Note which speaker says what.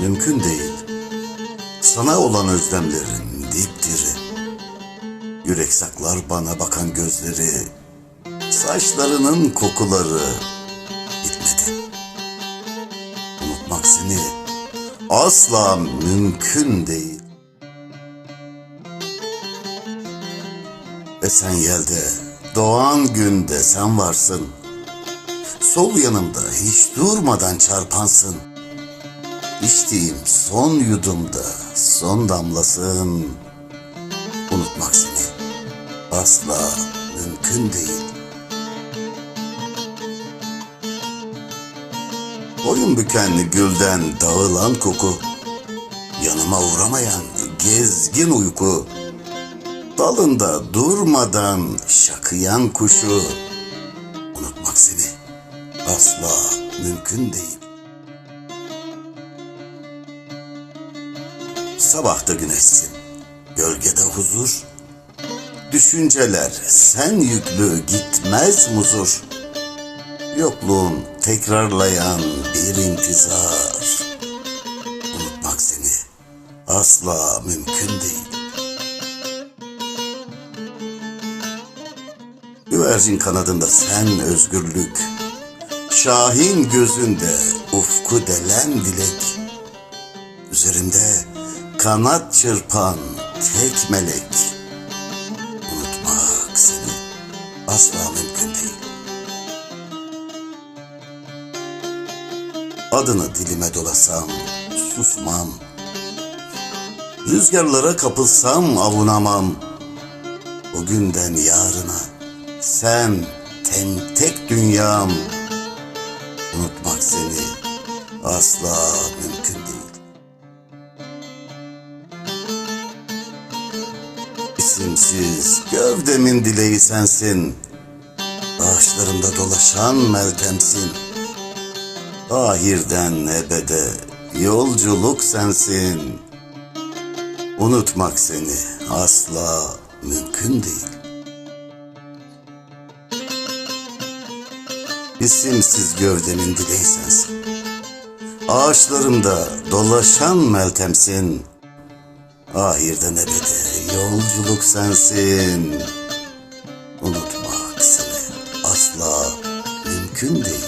Speaker 1: mümkün değil. Sana olan özlemlerim dipdiri. Yürek saklar bana bakan gözleri. Saçlarının kokuları bitmedi. Unutmak seni asla mümkün değil. Ve sen yelde, doğan günde sen varsın. Sol yanımda hiç durmadan çarpansın. İçtiğim son yudumda son damlasın. Unutmak seni asla mümkün değil. Boyun büken gülden dağılan koku, yanıma uğramayan gezgin uyku, dalında durmadan şakıyan kuşu, unutmak seni asla mümkün değil. Sabahta güneşsin, gölgede huzur, düşünceler sen yüklü gitmez muzur. Yokluğun tekrarlayan bir intizar. Unutmak seni asla mümkün değil. Güvercin kanadında sen özgürlük. Şahin gözünde ufku delen dilek. Üzerimde kanat çırpan tek melek. Unutmak seni asla mümkün değil. Adını dilime dolasam susmam. Rüzgarlara kapılsam avunamam. O günden yarına sen tem tek dünyam. Unutmak seni asla mümkün İsimsiz gövdemin dileği sensin. Ağaçlarımda dolaşan meltemsin. Ahirden ebede yolculuk sensin. Unutmak seni asla mümkün değil. İsimsiz gövdemin dileği sensin. Ağaçlarımda dolaşan meltemsin. Ahirden ebede yolculuk sensin. Unutmak seni asla mümkün değil.